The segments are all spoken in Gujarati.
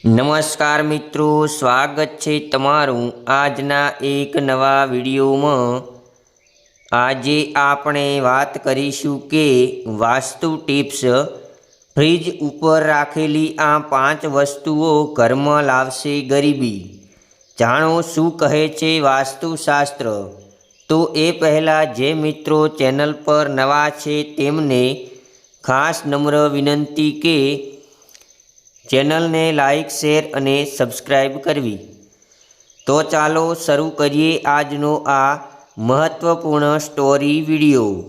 નમસ્કાર મિત્રો, સ્વાગત છે તમારું આજના એક નવા વિડીયોમાં. આજે આપણે વાત કરીશું કે વાસ્તુ ટિપ્સ. ફ્રીજ ઉપર રાખેલી આ પાંચ વસ્તુઓ ઘરમાં લાવશે ગરીબી. જાણો શું કહે છે વાસ્તુશાસ્ત્ર? તો એ પહેલાં જે મિત્રો ચેનલ પર નવા છે તેમને ખાસ નમ્ર વિનંતી કે ચેનલને લાઇક શેર અને સબસ્ક્રાઈબ કરવી. તો ચાલો શરૂ કરીએ આજનો આ મહત્ત્વપૂર્ણ સ્ટોરી વીડિયો.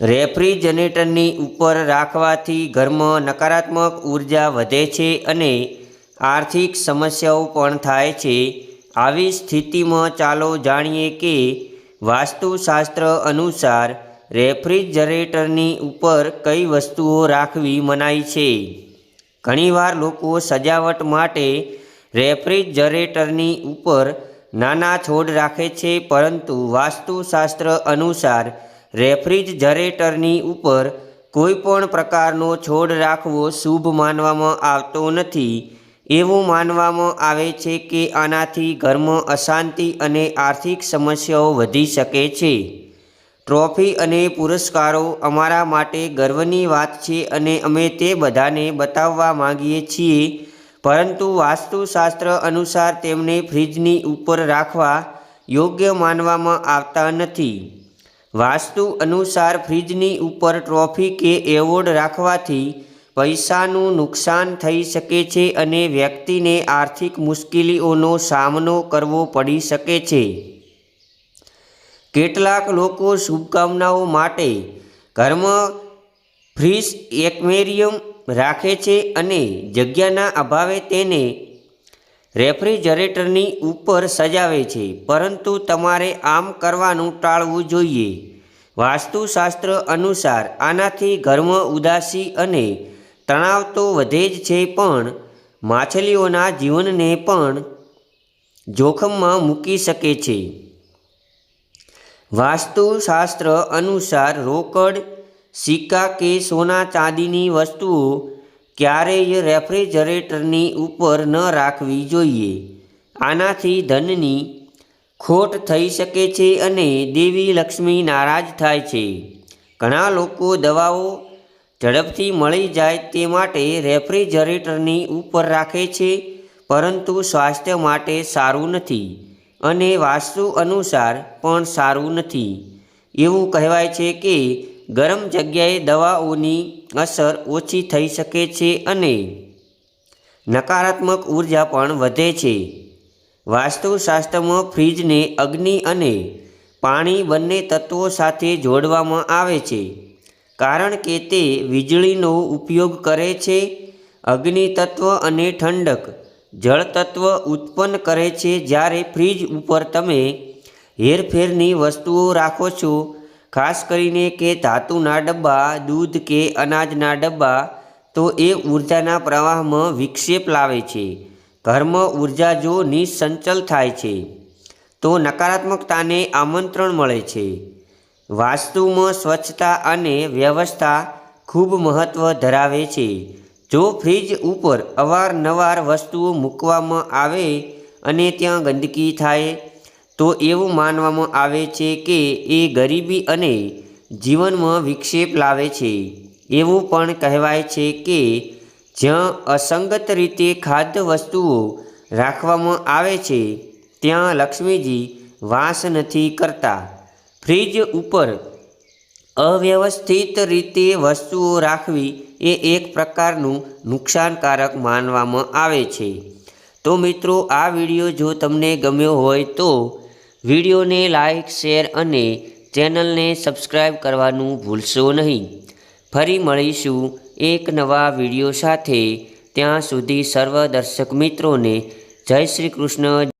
રેફ્રિજરેટરની ઉપર રાખવાથી ઘરમાં નકારાત્મક ઊર્જા વધે છે અને આર્થિક સમસ્યાઓ પણ થાય છે. આવી સ્થિતિમાં ચાલો જાણીએ કે વાસ્તુશાસ્ત્ર અનુસાર રેફ્રિજરેટરની ઉપર કઈ વસ્તુઓ રાખવી મનાય છે. ઘણીવાર લોકો સજાવટ માટે રેફ્રિજરેટરની ઉપર નાના છોડ રાખે છે, પરંતુ વાસ્તુશાસ્ત્ર અનુસાર રેફ્રિજરેટરની ઉપર કોઈપણ પ્રકારનો છોડ રાખવો શુભ માનવામાં આવતો નથી. એવું માનવામાં આવે છે કે આનાથી ઘરમાં અશાંતિ અને આર્થિક સમસ્યાઓ વધી શકે છે. ટ્રોફી અને પુરસ્કારો અમારા માટે ગર્વની વાત છે અને અમે તે બધાને બતાવવા માગીએ છીએ. પરંતુ વાસ્તુશાસ્ત્ર અનુસાર તેમને ફ્રીજની ઉપર રાખવા યોગ્ય માનવામાં આવતા નથી. વાસ્તુ અનુસાર ફ્રીજની ઉપર ટ્રોફી કે એવોર્ડ રાખવાથી પૈસાનું નુકસાન થઈ શકે છે અને વ્યક્તિને આર્થિક મુશ્કેલીઓનો સામનો કરવો પડી શકે છે. કેટલાક લોકો શુભકામનાઓ માટે કર્મ ફ્રીસ એક્વેરિયમ રાખે છે અને જગ્યાના અભાવે તેને રેફ્રિજરેટરની ઉપર સજાવે છે. પરંતુ તમારે આમ કરવાનું ટાળવું જોઈએ. વાસ્તુશાસ્ત્ર અનુસાર આનાથી ઘરમાં ઉદાસી અને તણાવ તો વધે જ છે, પણ માછલીઓના જીવનને પણ જોખમમાં મૂકી શકે છે. વાસ્તુશાસ્ત્ર અનુસાર રોકડ, સિક્કા કે સોના ચાંદીની વસ્તુઓ ક્યારેય રેફ્રિજરેટરની ઉપર ન રાખવી જોઈએ. આનાથી ધનની ખોટ થઈ શકે છે અને દેવી લક્ષ્મી નારાજ થાય છે. ઘણા લોકો દવાઓ ઝડપથી મળી જાય તે માટે રેફ્રિજરેટરની ઉપર રાખે છે, પરંતુ સ્વાસ્થ્ય માટે સારું નથી. અને વાસ્તુ અનુસાર પણ સારું નથી. એવું કહેવાય છે કે ગરમ જગ્યાએ દવાઓની અસર ઓછી થઈ શકે છે અને નકારાત્મક ઊર્જા પણ વધે છે. વાસ્તુશાસ્ત્રમાં ફ્રીજને અગ્નિ અને પાણી બંને તત્વો સાથે જોડવામાં આવે છે, કારણ કે તે વીજળીનો ઉપયોગ કરે છે. અગ્નિ તત્વ અને ઠંડક જળ તત્વ ઉત્પન્ન કરે છે જ્યારે ફ્રીજ ઉપર તમે હેરફેરની વસ્તુઓ રાખો છો, ખાસ કરીને કે ધાતુના ડબ્બા, દૂધ કે અનાજના ડબ્બા, તો એ ઉર્જાના પ્રવાહમાં વિક્ષેપ લાવે છે. ઘરમાં ઊર્જા જો નિસંચલ થાય છે, તો નકારાત્મકતાને આમંત્રણ મળે છે. વાસ્તુમાં સ્વચ્છતા અને વ્યવસ્થા ખૂબ મહત્ત્વ ધરાવે છે. જો ફ્રીજ ઉપર અવારનવાર વસ્તુઓ મૂકવામાં આવે અને ત્યાં ગંદકી થાય, તો એવું માનવામાં આવે છે કે એ ગરીબી અને જીવનમાં વિક્ષેપ લાવે છે. એવું પણ કહેવાય છે કે જ્યાં અસંગત રીતે ખાદ્ય વસ્તુઓ રાખવામાં આવે છે, ત્યાં લક્ષ્મીજી વાસ નથી કરતા. ફ્રીજ ઉપર અવ્યવસ્થિત રીતે વસ્તુઓ રાખવી એ એક પ્રકારનું નુકસાનકારક માનવામાં આવે છે. તો મિત્રો, આ વીડિયો જો તમને ગમ્યો હોય તો વિડીયોને લાઈક, શેર અને ચેનલને સબસ્ક્રાઈબ કરવાનું ભૂલશો નહીં. ફરી મળીશું એક નવા વીડિયો સાથે. ત્યાં સુધી સર્વ દર્શક મિત્રોને જય શ્રી કૃષ્ણ.